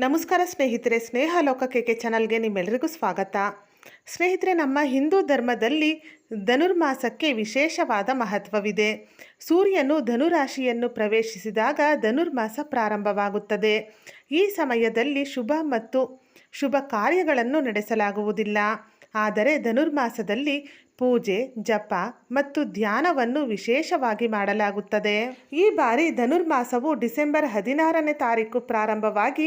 ನಮಸ್ಕಾರ ಸ್ನೇಹಿತರೆ, ಸ್ನೇಹ ಲೋಕಕ್ಕೆ ಚಾನಲ್ಗೆ ನಿಮ್ಮೆಲ್ಲರಿಗೂ ಸ್ವಾಗತ. ಸ್ನೇಹಿತರೆ, ನಮ್ಮ ಹಿಂದೂ ಧರ್ಮದಲ್ಲಿ ಧನುರ್ಮಾಸಕ್ಕೆ ವಿಶೇಷವಾದ ಮಹತ್ವವಿದೆ. ಸೂರ್ಯನು ಧನುರಾಶಿಯನ್ನು ಪ್ರವೇಶಿಸಿದಾಗ ಧನುರ್ಮಾಸ ಪ್ರಾರಂಭವಾಗುತ್ತದೆ. ಈ ಸಮಯದಲ್ಲಿ ಶುಭ ಮತ್ತು ಶುಭ ಕಾರ್ಯಗಳನ್ನು ನಡೆಸಲಾಗುವುದಿಲ್ಲ. ಆದರೆ ಧನುರ್ಮಾಸದಲ್ಲಿ ಪೂಜೆ, ಜಪ ಮತ್ತು ಧ್ಯಾನವನ್ನು ವಿಶೇಷವಾಗಿ ಮಾಡಲಾಗುತ್ತದೆ. ಈ ಬಾರಿ ಧನುರ್ಮಾಸವು ಡಿಸೆಂಬರ್ ಹದಿನಾರನೇ ತಾರೀಕು ಪ್ರಾರಂಭವಾಗಿ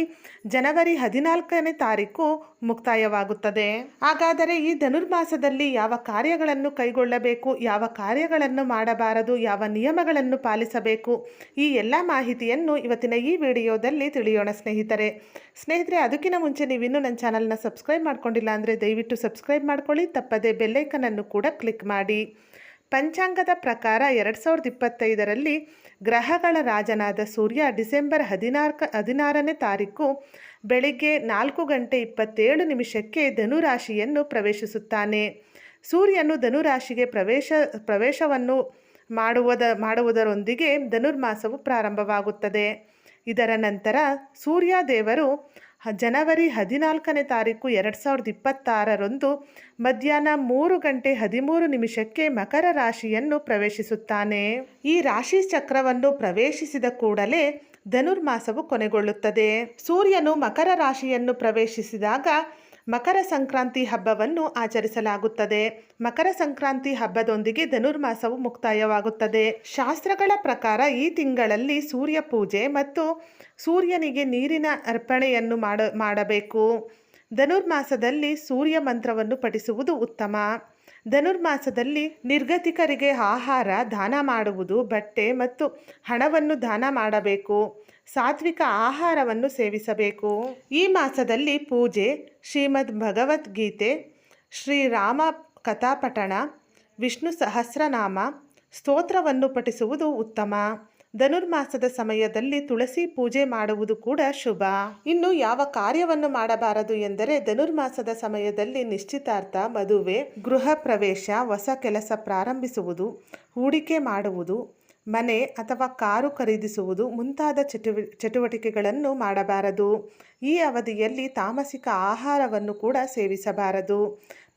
ಜನವರಿ ಹದಿನಾಲ್ಕನೇ ತಾರೀಕು ಮುಕ್ತಾಯವಾಗುತ್ತದೆ. ಹಾಗಾದರೆ ಈ ಧನುರ್ಮಾಸದಲ್ಲಿ ಯಾವ ಕಾರ್ಯಗಳನ್ನು ಕೈಗೊಳ್ಳಬೇಕು, ಯಾವ ಕಾರ್ಯಗಳನ್ನು ಮಾಡಬಾರದು, ಯಾವ ನಿಯಮಗಳನ್ನು ಪಾಲಿಸಬೇಕು, ಈ ಎಲ್ಲ ಮಾಹಿತಿಯನ್ನು ಇವತ್ತಿನ ಈ ವಿಡಿಯೋದಲ್ಲಿ ತಿಳಿಯೋಣ ಸ್ನೇಹಿತರೆ. ಸ್ನೇಹಿತರೆ, ಅದಕ್ಕಿಂತ ಮುಂಚೆ ನೀವಿನ್ನೂ ನನ್ನ ಚಾನಲ್ನ ಸಬ್ಸ್ಕ್ರೈಬ್ ಮಾಡ್ಕೊಂಡಿಲ್ಲ ಅಂದರೆ ದಯವಿಟ್ಟು ಸಬ್ಸ್ಕ್ರೈಬ್ ಮಾಡ್ಕೊಳ್ಳಿ, ತಪ್ಪದೆ ಬೆಲ್ಲೈಕನನ್ನು ಕೂಡ ಕ್ಲಿಕ್ ಮಾಡಿ. ಪಂಚಾಂಗದ ಪ್ರಕಾರ ಎರಡು ಸಾವಿರದ ಇಪ್ಪತ್ತೈದರಲ್ಲಿ ಗ್ರಹಗಳ ರಾಜನಾದ ಸೂರ್ಯ ಡಿಸೆಂಬರ್ ಹದಿನಾಲ್ಕ ಹದಿನಾರನೇ ತಾರೀಕು ಬೆಳಿಗ್ಗೆ ನಾಲ್ಕು ಗಂಟೆ ಇಪ್ಪತ್ತೇಳು ನಿಮಿಷಕ್ಕೆ ಧನುರಾಶಿಯನ್ನು ಪ್ರವೇಶಿಸುತ್ತಾನೆ. ಸೂರ್ಯನು ಧನುರಾಶಿಗೆ ಪ್ರವೇಶ, ಪ್ರವೇಶವನ್ನು ಮಾಡುವುದ, ಮಾಡುವುದರೊಂದಿಗೆ ಧನುರ್ಮಾಸವು ಪ್ರಾರಂಭವಾಗುತ್ತದೆ. ಇದರ ನಂತರ ಸೂರ್ಯ ದೇವರು ಜನವರಿ ಹದಿನಾಲ್ಕನೇ ತಾರೀಕು ಎರಡು ಸಾವಿರದ ಇಪ್ಪತ್ತಾರರಂದು ಮಧ್ಯಾಹ್ನ ಮೂರು ಗಂಟೆ ಹದಿಮೂರು ನಿಮಿಷಕ್ಕೆ ಮಕರ ರಾಶಿಯನ್ನು ಪ್ರವೇಶಿಸುತ್ತಾನೆ. ಈ ರಾಶಿ ಚಕ್ರವನ್ನು ಪ್ರವೇಶಿಸಿದ ಕೂಡಲೇ ಧನುರ್ಮಾಸವು ಕೊನೆಗೊಳ್ಳುತ್ತದೆ. ಸೂರ್ಯನು ಮಕರ ರಾಶಿಯನ್ನು ಪ್ರವೇಶಿಸಿದಾಗ ಮಕರ ಸಂಕ್ರಾಂತಿ ಹಬ್ಬವನ್ನು ಆಚರಿಸಲಾಗುತ್ತದೆ. ಮಕರ ಸಂಕ್ರಾಂತಿ ಹಬ್ಬದೊಂದಿಗೆ ಧನುರ್ಮಾಸವು ಮುಕ್ತಾಯವಾಗುತ್ತದೆ. ಶಾಸ್ತ್ರಗಳ ಪ್ರಕಾರ ಈ ತಿಂಗಳಲ್ಲಿ ಸೂರ್ಯ ಪೂಜೆ ಮತ್ತು ಸೂರ್ಯನಿಗೆ ನೀರಿನ ಅರ್ಪಣೆಯನ್ನು ಮಾಡ, ಮಾಡಬೇಕು. ಧನುರ್ಮಾಸದಲ್ಲಿ ಸೂರ್ಯ ಮಂತ್ರವನ್ನು ಪಠಿಸುವುದು ಉತ್ತಮ. ಧನುರ್ಮಾಸದಲ್ಲಿ ನಿರ್ಗತಿಕರಿಗೆ ಆಹಾರ, ದಾನ ಮಾಡುವುದು ಬಟ್ಟೆ ಮತ್ತು ಹಣವನ್ನು ದಾನ ಮಾಡಬೇಕು. ಸಾತ್ವಿಕ ಆಹಾರವನ್ನು ಸೇವಿಸಬೇಕು. ಈ ಮಾಸದಲ್ಲಿ ಪೂಜೆ, ಶ್ರೀಮದ್ ಭಗವದ್ಗೀತೆ ಶ್ರೀರಾಮ ಕಥಾಪಠಣ, ವಿಷ್ಣು ಸಹಸ್ರನಾಮ, ಸ್ತೋತ್ರವನ್ನು ಪಠಿಸುವುದು ಉತ್ತಮ. ಧನುರ್ಮಾಸದ ಸಮಯದಲ್ಲಿ ತುಳಸಿ ಪೂಜೆ ಮಾಡುವುದು ಕೂಡ ಶುಭ. ಇನ್ನು ಯಾವ ಕಾರ್ಯವನ್ನು ಮಾಡಬಾರದು ಎಂದರೆ ಧನುರ್ಮಾಸದ ಸಮಯದಲ್ಲಿ ನಿಶ್ಚಿತಾರ್ಥ ಮದುವೆ, ಗೃಹ ಪ್ರವೇಶ, ಹೊಸ ಕೆಲಸ ಪ್ರಾರಂಭಿಸುವುದು, ಹೂಡಿಕೆ ಮಾಡುವುದು, ಮನೆ ಅಥವಾ ಕಾರು ಖರೀದಿಸುವುದು ಮುಂತಾದ ಚಟುವ, ಚಟುವಟಿಕೆಗಳನ್ನು ಮಾಡಬಾರದು. ಈ ಅವಧಿಯಲ್ಲಿ ತಾಮಸಿಕ ಆಹಾರವನ್ನು ಕೂಡ ಸೇವಿಸಬಾರದು.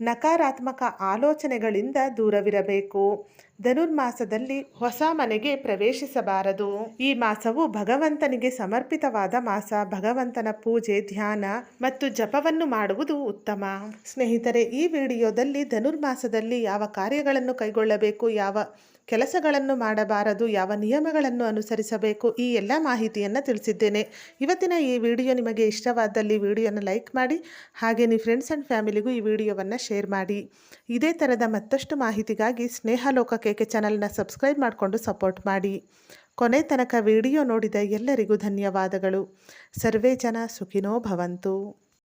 ನಕಾರಾತ್ಮಕ ಆಲೋಚನೆಗಳಿಂದ ದೂರವಿರಬೇಕು. ಧನುರ್ಮಾಸದಲ್ಲಿ ಹೊಸ ಮನೆಗೆ ಪ್ರವೇಶಿಸಬಾರದು. ಈ ಮಾಸವು ಭಗವಂತನಿಗೆ ಸಮರ್ಪಿತವಾದ ಮಾಸ. ಭಗವಂತನ ಪೂಜೆ, ಧ್ಯಾನ ಮತ್ತು ಜಪವನ್ನು ಮಾಡುವುದು ಉತ್ತಮ. ಸ್ನೇಹಿತರೆ, ಈ ವಿಡಿಯೋದಲ್ಲಿ ಧನುರ್ಮಾಸದಲ್ಲಿ ಯಾವ ಕಾರ್ಯಗಳನ್ನು ಕೈಗೊಳ್ಳಬೇಕು, ಯಾವ ಕೆಲಸಗಳನ್ನು ಮಾಡಬಾರದು, ಯಾವ ನಿಯಮಗಳನ್ನು ಅನುಸರಿಸಬೇಕು ಈ ಎಲ್ಲ ಮಾಹಿತಿಯನ್ನು ತಿಳಿಸಿದ್ದೇನೆ. ಇವತ್ತಿನ ಈ ವಿಡಿಯೋ ನಿಮಗೆ ಇಷ್ಟವಾದಲ್ಲಿ ವಿಡಿಯೋನ ಲೈಕ್ ಮಾಡಿ, ಹಾಗೆ ನಿಮ್ಮ ಫ್ರೆಂಡ್ಸ್ ಆ್ಯಂಡ್ ಫ್ಯಾಮಿಲಿಗೂ ಈ ವಿಡಿಯೋವನ್ನು ಶೇರ್ ಮಾಡಿ. ಇದೇ ಥರದ ಮತ್ತಷ್ಟು ಮಾಹಿತಿಗಾಗಿ ಸ್ನೇಹ ಲೋಕ ಕೆ ಚಾನಲ್ನ ಸಬ್ಸ್ಕ್ರೈಬ್ ಮಾಡಿಕೊಂಡು ಸಪೋರ್ಟ್ ಮಾಡಿ. ಕೊನೆ ತನಕ ವಿಡಿಯೋ ನೋಡಿದ ಎಲ್ಲರಿಗೂ ಧನ್ಯವಾದಗಳು. ಸರ್ವೇ ಜನ ಸುಖಿನೋ ಭವಂತು.